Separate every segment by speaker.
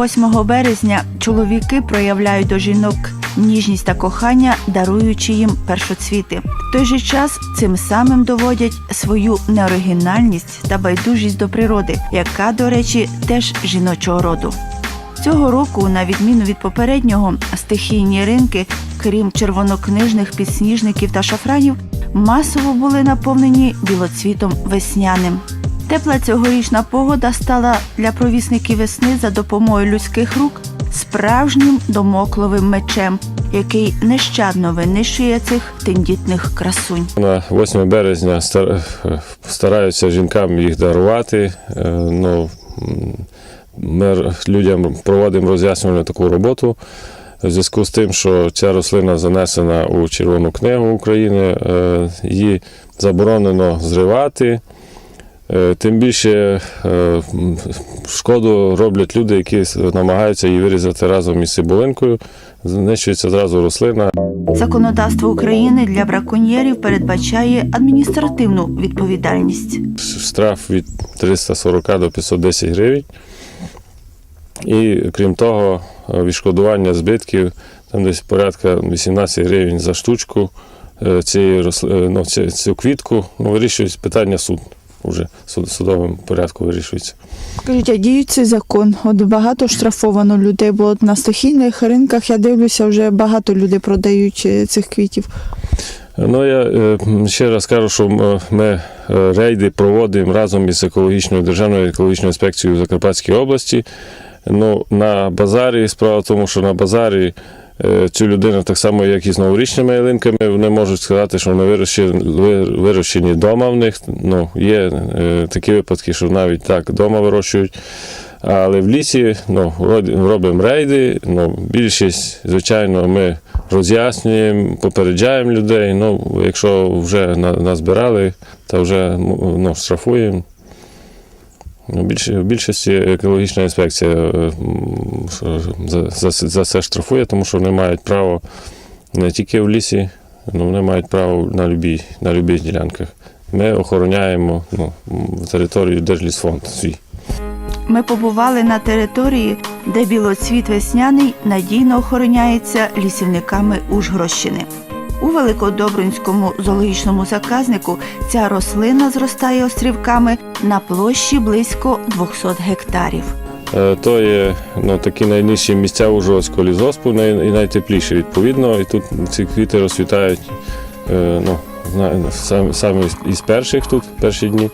Speaker 1: 8 березня чоловіки проявляють до жінок ніжність та кохання, даруючи їм першоцвіти. В той же час цим самим доводять свою неоригінальність та байдужість до природи, яка, до речі, теж жіночого роду. Цього року, на відміну від попереднього, стихійні ринки, крім червонокнижних підсніжників та шафранів, масово були наповнені білоцвітом весняним. Тепла цьогорічна погода стала для провісників весни за допомогою людських рук справжнім домокловим мечем, який нещадно винищує цих тендітних красунь.
Speaker 2: На 8 березня е, стараються жінкам їх дарувати. Е, Ну, ми людям проводимо роз'яснювальну таку роботу. В зв'язку з тим, що ця рослина занесена у Червону книгу України, е, її заборонено зривати. Е, Тим більше е, шкоду роблять люди, які намагаються її вирізати разом із цибулинкою. Знищується зразу рослина,
Speaker 1: Законодавство України для браконьєрів передбачає адміністративну відповідальність.
Speaker 2: штраф від 340 до 510 гривень. І крім того, е, відшкодування збитків там десь порядка 18 гривень за штучку цієї ну, цю квітку. Ну, вирішують питання суд. Суд, судовим порядку вирішується.
Speaker 3: Скажіть, а діє цей закон? От багато штрафовано людей, бо от на стихійних ринках я дивлюся, вже багато людей продають е, цих квітів.
Speaker 2: Ну, я е, ще раз кажу, що ми е, рейди проводимо разом із екологічною державною екологічною інспекцією в Закарпатській області. Ну, на базарі справа в тому, що на базарі цю людину, так само, як і з новорічними ялинками, вони можуть сказати, що вони вирощені, вирощені вдома в них. Ну, є е, такі випадки, що навіть так вдома вирощують. Але в лісі ну, робимо рейди. Ну, більшість, звичайно, ми роз'яснюємо, попереджаємо людей. Ну, якщо вже на- назбирали, то вже ну, штрафуємо. В більшості екологічна інспекція е, за, за, за це штрафує, тому що вони мають право не тільки в лісі, ну, вони мають право на любій, на любих ділянках. Ми охороняємо ну, територію Держлісфонд свій.
Speaker 1: Ми побували на території, де білоцвіт весняний надійно охороняється лісівниками Ужгородщини. У Великодобринському зоологічному заказнику ця рослина зростає острівками на площі близько 200 гектарів.
Speaker 2: Е, То є ну, такі найнижчі місця у лісгоспу, лізоспу і найтепліші відповідно. І тут ці квіти розцвітають е, ну, сам- саме із- із перших тут, перші дні.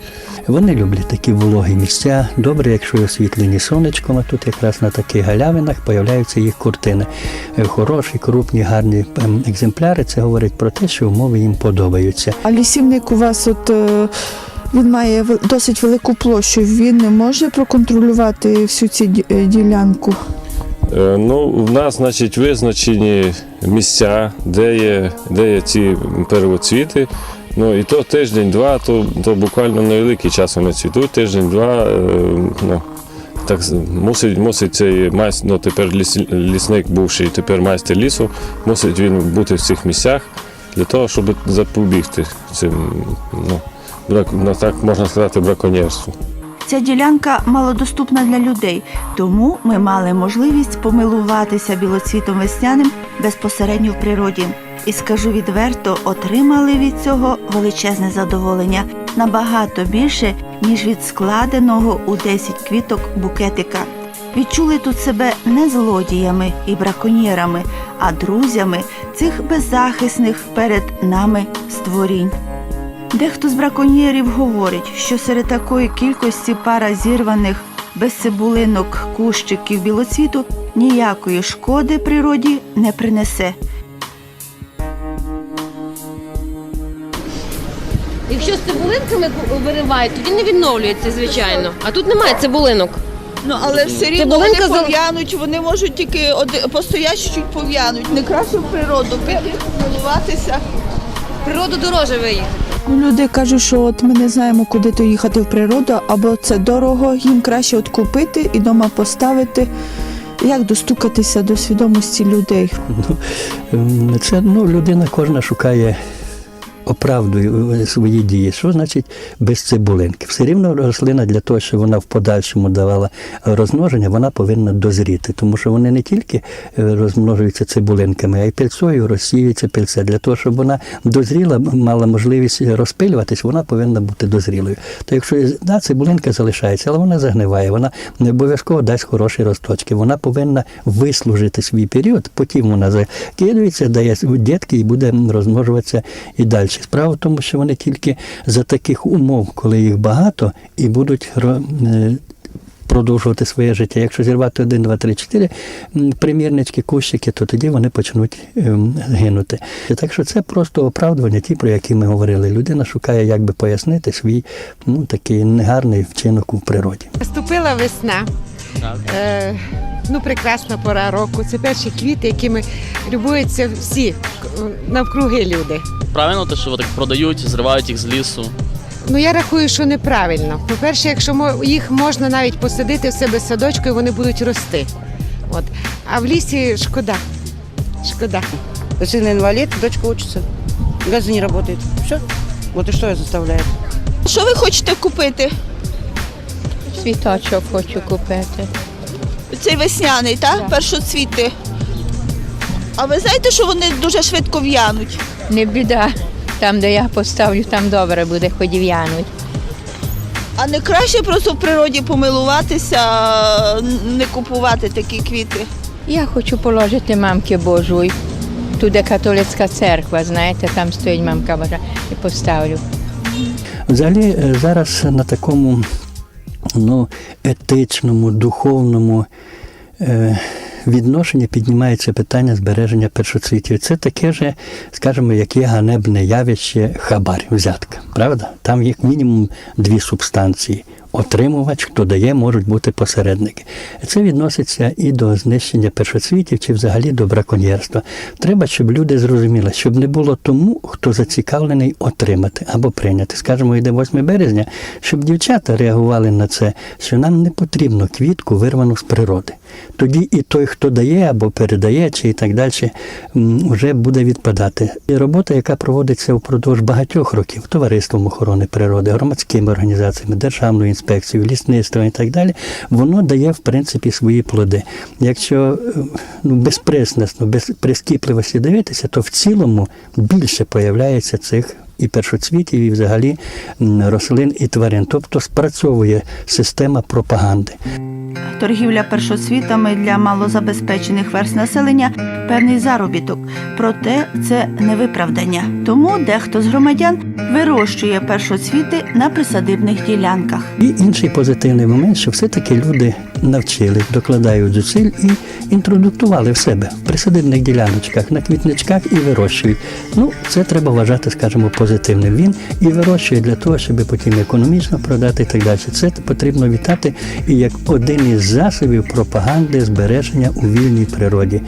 Speaker 4: Вони люблять такі вологі місця. Добре, якщо освітлені сонечком, а тут якраз на таких галявинах появляються їх куртини. Е, Хороші, крупні, гарні ем, екземпляри. Це говорить про те, що умови їм подобаються.
Speaker 3: А лісівник у вас от. е, Він має досить велику площу. Він не може проконтролювати всю цю е, ділянку.
Speaker 2: Е, Ну, в нас, значить, визначені місця, де є, де є ці первоцвіти. Ну і то тиждень-два, то, то буквально невеликий час вони цвітуть, тиждень-два. е, Ну, так мусить, мусить цей майстер, ну тепер ліс, лісник, бувший тепер майстер лісу, мусить він бути в цих місцях для того, щоб запобігти цим, ну, брак, ну, так можна сказати, браконьєрству.
Speaker 1: Ця ділянка малодоступна для людей, тому ми мали можливість помилуватися білоцвітом весняним безпосередньо в природі. І скажу відверто, отримали від цього величезне задоволення набагато більше, ніж від складеного у 10 квіток букетика. Відчули тут себе не злодіями і браконьєрами, а друзями цих беззахисних перед нами створінь. Дехто з браконьєрів говорить, що серед такої кількості пара зірваних без цибулинок кущиків білоцвіту ніякої шкоди природі не принесе.
Speaker 5: Якщо з цибулинками виривають, тоді не відновлюється, звичайно. А тут немає цибулинок.
Speaker 6: Ну але все рівно вони
Speaker 5: за-
Speaker 6: пов'януть, вони можуть тільки оди- постоять чуть пов'януть. Не краще в природу піти, милуватися.
Speaker 5: Природу дороже виїхати.
Speaker 3: Ну, Люди кажуть, що от ми не знаємо, куди то їхати в природу, або це дорого, їм краще от купити і вдома поставити. Як достукатися до свідомості людей?
Speaker 4: Ем, Це ну, людина кожна шукає оправдую е, свої дії. Що значить без цибулинки? Все рівно рослина для того, щоб вона в подальшому давала розмноження, вона повинна дозріти, тому що вони не тільки е, розмножуються цибулинками, а й пільцою розсіюється пільця. Для того, щоб вона дозріла, мала можливість розпилюватись, вона повинна бути дозрілою. То якщо да, цибулинка залишається, але вона загниває, вона не обов'язково дасть хороші росточки. Вона повинна вислужити свій період, потім вона закидується, дає дітки і буде розмножуватися і далі. Справа в тому, що вони тільки за таких умов, коли їх багато, і будуть е, продовжувати своє життя. Якщо зірвати один, два, три, чотири м, примірнички, кущики, то тоді вони почнуть ем, гинути. Так що це просто оправдування, ті, про які ми говорили. Людина шукає, як би пояснити свій ну, такий негарний вчинок у природі.
Speaker 7: Наступила весна. Е, ну, прекрасна пора року. Це перші квіти, якими любуються всі е, навкруги люди.
Speaker 8: Правильно, те, що так продають, зривають їх з лісу.
Speaker 7: Ну я рахую, що неправильно. По-перше, якщо їх можна навіть посадити в себе садочку, і вони будуть рости. От. А в лісі шкода. Шкода.
Speaker 9: Сын инвалид, дочка учится. Газы не работает. Все. Вот и что я заставляю.
Speaker 6: Що ви хочете купити?
Speaker 10: Світочок хочу купити.
Speaker 6: Цей весняний, так? Першоцвіти. А ви знаєте, що вони дуже швидко в'януть?
Speaker 10: Не біда. Там, де я поставлю, там добре буде, хоч і в'януть.
Speaker 6: А не краще просто в природі помилуватися, не купувати такі квіти.
Speaker 10: Я хочу положити мамки Божої. Туди католицька церква, знаєте, там стоїть мамка Божа і поставлю.
Speaker 4: Взагалі е, зараз на такому ну, етичному, духовному е, відношенні піднімається питання збереження першоцвітів. Це таке ж, скажімо, як є ганебне явище хабар, взятка. Правда? Там як мінімум дві субстанції. Отримувач, хто дає, можуть бути посередники. Це відноситься і до знищення першоцвітів, чи взагалі до браконьєрства. Треба, щоб люди зрозуміли, щоб не було тому, хто зацікавлений отримати або прийняти. Скажімо, йде 8 березня, щоб дівчата реагували на це, що нам не потрібно квітку вирвану з природи. Тоді і той, хто дає або передає, чи і так далі, вже буде відпадати. І робота, яка проводиться впродовж багатьох років товариством охорони природи, громадськими організаціями, державною інспекцією, лісництвом і так далі, воно дає в принципі свої плоди. Якщо е, ну, безприсно, без прискіпливості дивитися, то в цілому більше появляється цих. І першоцвітів, і взагалі рослин і тварин. Тобто спрацьовує система пропаганди.
Speaker 1: Торгівля першоцвітами для малозабезпечених верст населення певний заробіток. Проте це не виправдання. Тому дехто з громадян вирощує першоцвіти на присадибних ділянках.
Speaker 4: І інший позитивний момент, що все-таки люди навчили, докладають зусиль і інтродуктували в себе в присадибних діляночках, на квітничках і вирощують. Ну, це треба вважати, скажімо, позитивним. Він і вирощує для того, щоб потім економічно продати і так далі. Це потрібно вітати і як один із засобів пропаганди збереження у вільній природі.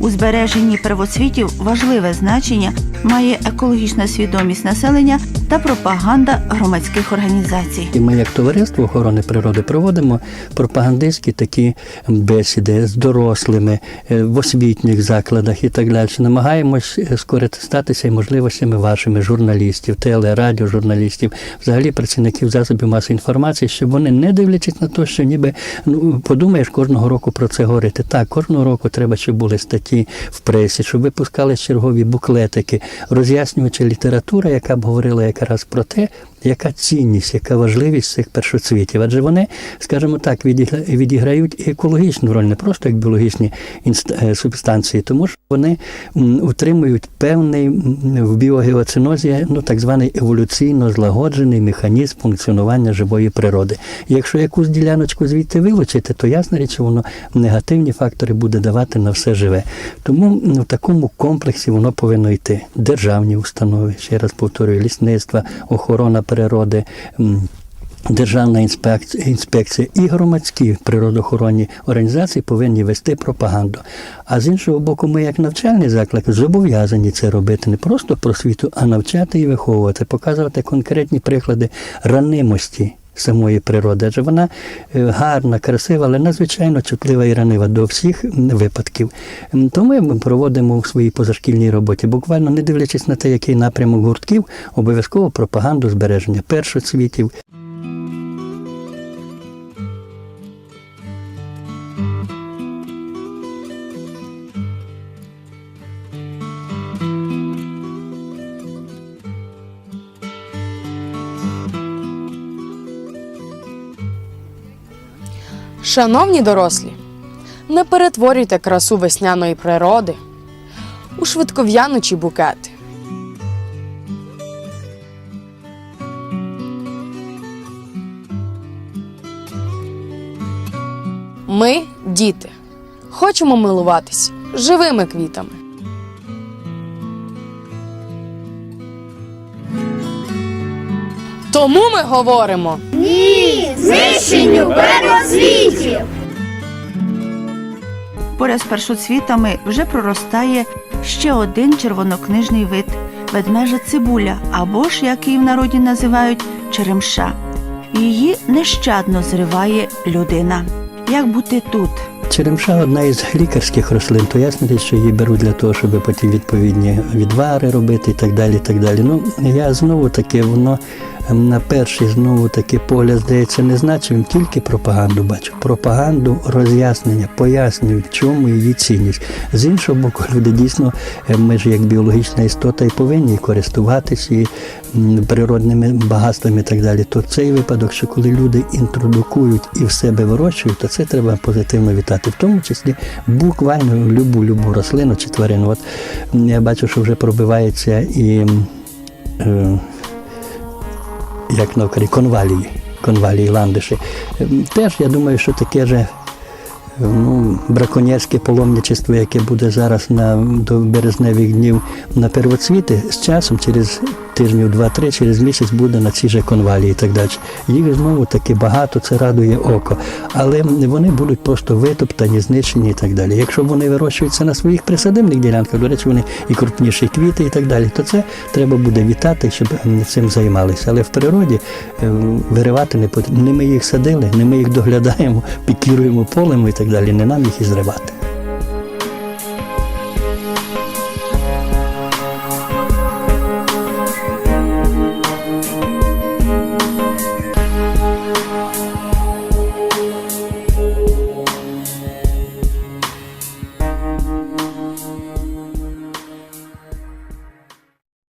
Speaker 1: У збереженні первоцвітів важливе значення має екологічна свідомість населення та пропаганда громадських організацій.
Speaker 4: І ми, як товариство охорони природи, проводимо пропагандистські такі бесіди з дорослими е, в освітніх закладах і так далі. Намагаємось е, скористатися і можливостями вашими журналістів, теле, радіожурналістів, взагалі працівників засобів масової інформації, щоб вони не дивлячись на те, що ніби ну подумаєш кожного року про це говорити. Так, кожного року треба, щоб були статті в пресі, щоб випускали чергові буклетики, роз'яснюючи література, яка б говорила якраз про те, яка цінність, яка важливість цих першоцвітів. Адже вони, скажімо так, відігра- відіграють екологічну роль, не просто як біологічні е, субстанції, тому що вони утримують певний в біогеоцинозі, ну так званий еволюційно злагоджений механізм функціонування живої природи. Якщо якусь діляночку звідти вилучити, то ясна річ, воно негативні фактори буде давати на все живе. Тому в такому комплексі воно повинно йти. Державні установи, ще раз повторюю, лісництва, охорона. М, Державна інспекція і громадські природоохоронні організації повинні вести пропаганду. А з іншого боку, ми, як навчальний заклад, зобов'язані це робити не просто просвіту, а навчати і виховувати, показувати конкретні приклади ранимості самої природи, адже вона е, гарна, красива, але надзвичайно чутлива і ранива до всіх випадків. То ми проводимо в своїй позашкільній роботі, буквально не дивлячись на те, який напрямок гуртків, обов'язково пропаганду збереження першоцвітів,
Speaker 11: Шановні дорослі, не перетворюйте красу весняної природи у швидков'янучі букети. Ми, діти, хочемо милуватись живими квітами. Тому ми говоримо.
Speaker 1: Поряд з першоцвітами вже проростає ще один червонокнижний вид ведмежа цибуля, або ж, як її в народі називають, черемша. Її нещадно зриває людина. Як бути тут?
Speaker 4: Черемша одна із лікарських рослин, то ясно, що її беруть для того, щоб потім відповідні відвари робити і так далі. І так далі. Ну, я знову таки, воно на перший знову таки погляд, здається, не значив, тільки пропаганду бачу. Пропаганду, роз'яснення, пояснюють, чому її цінність. З іншого боку, люди дійсно, е, ми ж як біологічна істота і повинні користуватися природними багатствами і так далі. То цей випадок, що коли люди інтродукують і в себе вирощують, то це треба позитивно вітати, в тому числі буквально любу любу рослину чи тварину. От я бачу, що вже пробивається і. Як на Україні, конвалії, конвалії ландиші. Ем, Теж я думаю, що таке же ну, браконьєрське паломничество, яке буде зараз на, до березневих днів на первоцвіти, з часом, через тижнів два-три, через місяць буде на цій же конвалії і так далі. Їх знову таки багато, це радує око. Але вони будуть просто витоптані, знищені і так далі. Якщо вони вирощуються на своїх присадибних ділянках, до речі, вони і крупніші квіти і так далі, то це треба буде вітати, щоб цим займалися. Але в природі е, виривати не потрібно. Не ми їх садили, не ми їх доглядаємо, пікіруємо полем і так далі. Не нам їх зривати.